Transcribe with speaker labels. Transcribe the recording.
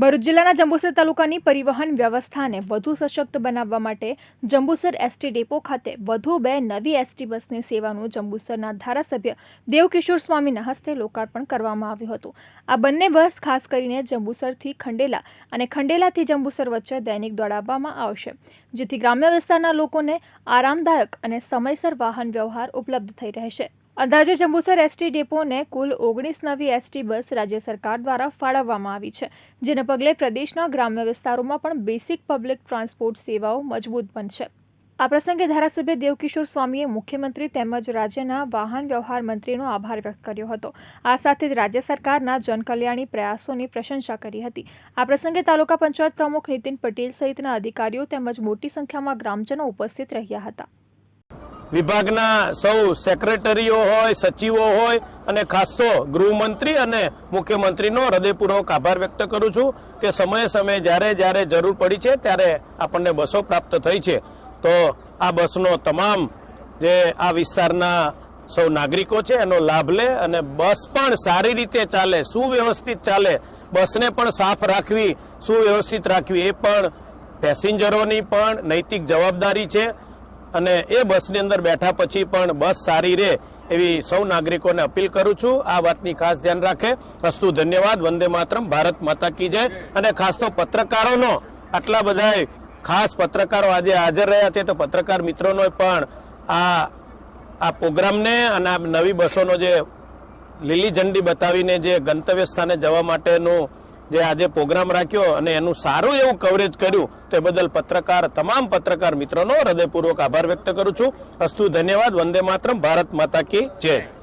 Speaker 1: ભરૂચ જિલ્લાના જંબુસર તાલુકાની પરિવહન વ્યવસ્થાને વધુ સશક્ત બનાવવા માટે જંબુસર એસટી ડેપો ખાતે વધુ બે નવી એસટી બસની સેવાનું જંબુસરના ધારાસભ્ય દેવકિશોર સ્વામીના હસ્તે લોકાર્પણ કરવામાં આવ્યું હતું. આ બંને બસ ખાસ કરીને જંબુસરથી ખંડેલા અને ખંડેલાથી જંબુસર વચ્ચે દૈનિક દોડાવવામાં આવશે, જેથી ગ્રામ્ય વિસ્તારના લોકોને આરામદાયક અને સમયસર વાહન વ્યવહાર ઉપલબ્ધ થઈ રહેશે. અંદાજે જંબુસર એસટી ડેપોને કુલ ઓગણીસ નવી એસટી બસ રાજ્ય સરકાર દ્વારા ફાળવવામાં આવી છે, જેને પગલે પ્રદેશના ગ્રામ્ય વિસ્તારોમાં પણ બેસિક પબ્લિક ટ્રાન્સપોર્ટ સેવાઓ મજબૂત બનશે. આ પ્રસંગે ધારાસભ્ય દેવકિશોર સ્વામીએ મુખ્યમંત્રી તેમજ રાજ્યના વાહન વ્યવહાર મંત્રીનો આભાર વ્યક્ત કર્યો હતો. આ સાથે જ રાજ્ય સરકારના જનકલ્યાણી પ્રયાસોની પ્રશંસા કરી હતી. આ પ્રસંગે તાલુકા પંચાયત પ્રમુખ નીતિન પટેલ સહિતના અધિકારીઓ તેમજ મોટી સંખ્યામાં ગ્રામજનો ઉપસ્થિત રહ્યા હતા.
Speaker 2: વિભાગના સૌ સેક્રેટરીઓ હોય, સચિવો હોય અને ખાસ તો ગૃહમંત્રી અને મુખ્યમંત્રીનો હૃદયપૂર્વક આભાર વ્યક્ત કરું છું કે સમયે સમયે જ્યારે જ્યારે જરૂર પડી છે ત્યારે આપણને બસો પ્રાપ્ત થઈ છે. તો આ બસનો તમામ જે આ વિસ્તારના સૌ નાગરિકો છે એનો લાભ લે અને બસ પણ સારી રીતે ચાલે, સુવ્યવસ્થિત ચાલે. બસને પણ સાફ રાખવી, સુવ્યવસ્થિત રાખવી એ પણ પેસેન્જરોની પણ નૈતિક જવાબદારી છે. અને એ બસની અંદર બેઠા પછી પણ બસ સારી રહે એવી સૌ નાગરિકોને અપીલ કરું છું. આ વાતની ખાસ ધ્યાન રાખે. અસ્તુ ધન્યવાદ. વંદે માતરમ. ભારત માતા કી જય. અને ખાસ તો પત્રકારોનો આટલા બધા ખાસ પત્રકારો આજે હાજર રહ્યા છે. તો પત્રકાર મિત્રોનો પણ આ આ પ્રોગ્રામને અને આ નવી બસોનો જે લીલી ઝંડી બતાવીને જે ગંતવ્ય સ્થાને જવા માટેનું જે આજે પ્રોગ્રામ રાખ્યો અને એનું સારું એવું કવરેજ કર્યું, તે બદલ પત્રકાર, તમામ પત્રકાર મિત્રોનો હૃદયપૂર્વક આભાર વ્યક્ત કરું છું. અસ્તુ ધન્યવાદ, વંદે માતરમ, ભારત માતા કી જય.